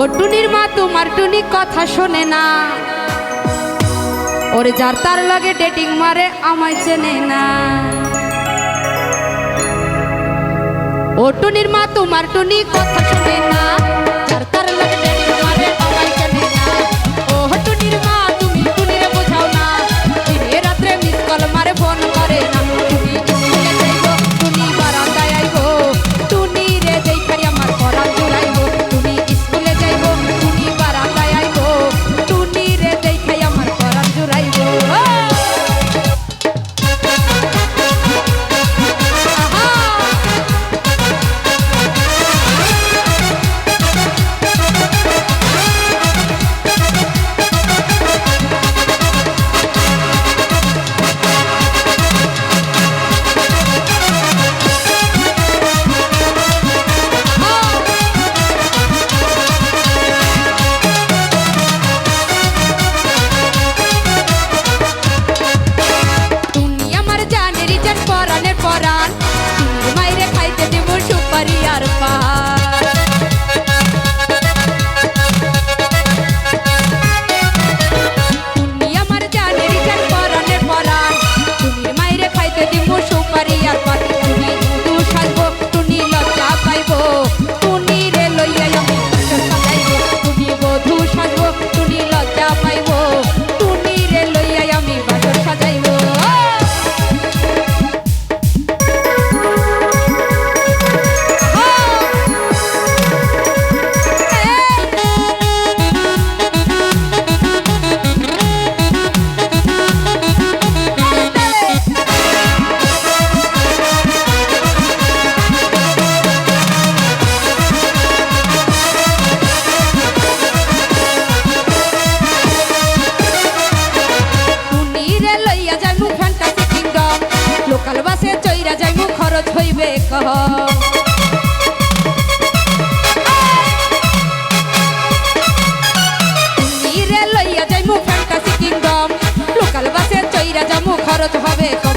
ওটুনির মা তোমার টুনি কথা শোনে না। ওরে যার তার লাগে ডেটিং মারে, আমায় চেনে না। ওটুনির মা তোমার টুনি কথা শোনে না। লইয়া যাইমু ফ্যান্টাসি কিংডম লোকাল বাসে চৈরা যামু খরচ হবে কম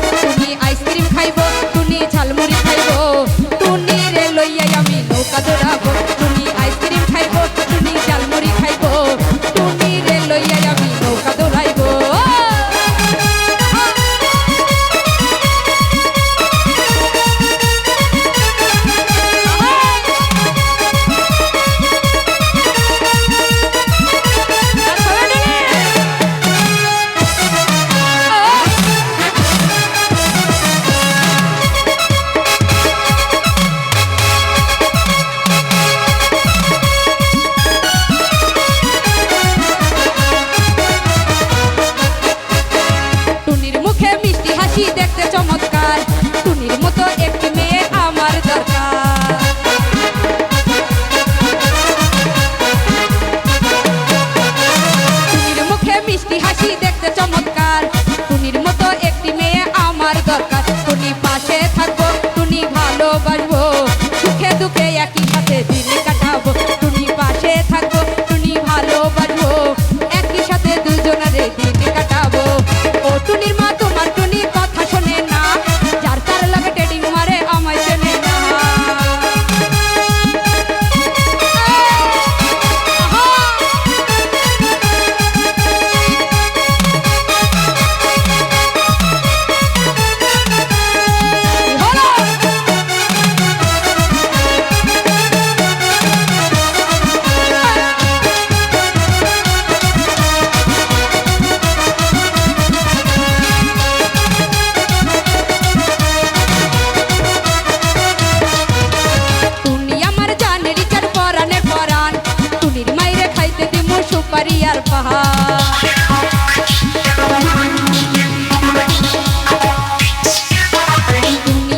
পারি আর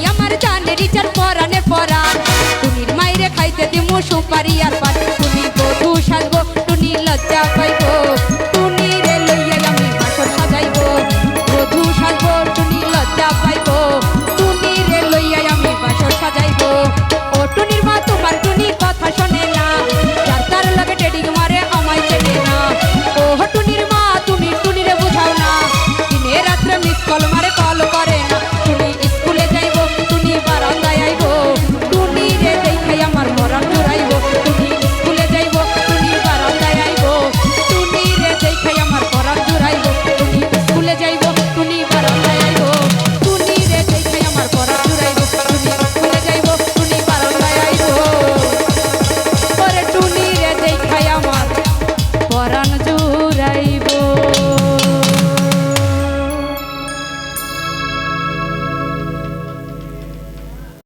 আমার জানের ইটার পরানে পরান তুমির মাইরে খাইতে দিমু সুপারি আর